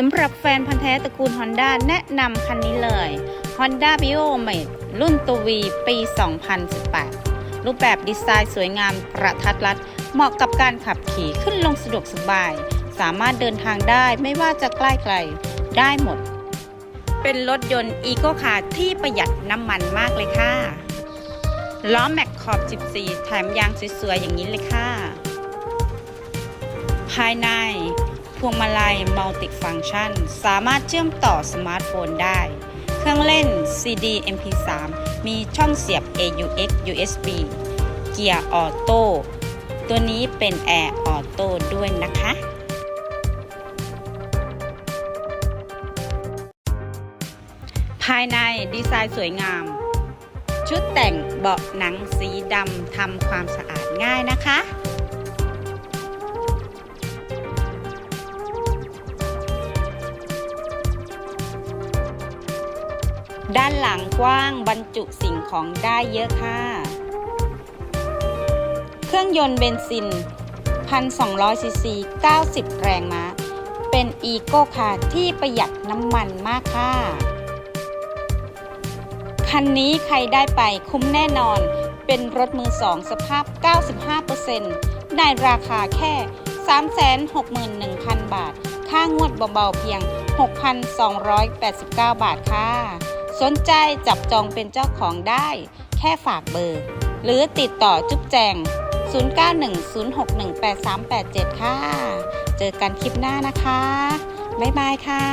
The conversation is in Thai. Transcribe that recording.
สำหรับแฟนพันธ์แท้ตระกูล Honda แนะนำคันนี้เลย Honda b i o m a t e รุ่นตัววีปี 2018 รูปแบบดีไซน์สวยงามกระทัดรัด เหมาะกับการขับขี่ขึ้นลงสะดวกสบาย สามารถเดินทางได้ไม่ว่าจะใกล้ไกลได้หมด เป็นรถยนต์อีโ c คาร์ที่ประหยัดน้ำมันมากเลยค่ะ ล้อแม็กขอบ 14 แถมยางสวยๆ อย่างนี้เลยค่ะ ภายใน พวงมาลัยมัลติฟังชัน สามารถเชื่อมต่อสมาร์ทโฟนได้ เครื่องเล่น CD MP3 มีช่องเสียบ AUX USB เกียร์ออโต้ตัวนี้เป็นแอร์ออโต้ด้วยนะคะภายในดีไซน์สวยงาม ชุดแต่งเบาะหนังสีดำทำความสะอาดง่ายนะคะ ด้านหลังกว้างบรรจุสิ่งของได้เยอะค่ะ เครื่องยนต์เบนซิน 1,200 ซีซี 90 แรงม้า เป็นอีโก้คาร์ที่ประหยัดน้ำมันมากค่ะ คันนี้ใครได้ไปคุ้มแน่นอน เป็นรถมือสองสภาพ 95%ในราคาแค่ 361,000 บาท ค่างวดเบาๆเพียง 6,289 บาทค่ะ สนใจจับจองเป็นเจ้าของได้ แค่ฝากเบอร์ หรือติดต่อจุ๊บแจง 0910618387 ค่ะ เจอกันคลิปหน้านะคะ บ๊ายบายค่ะ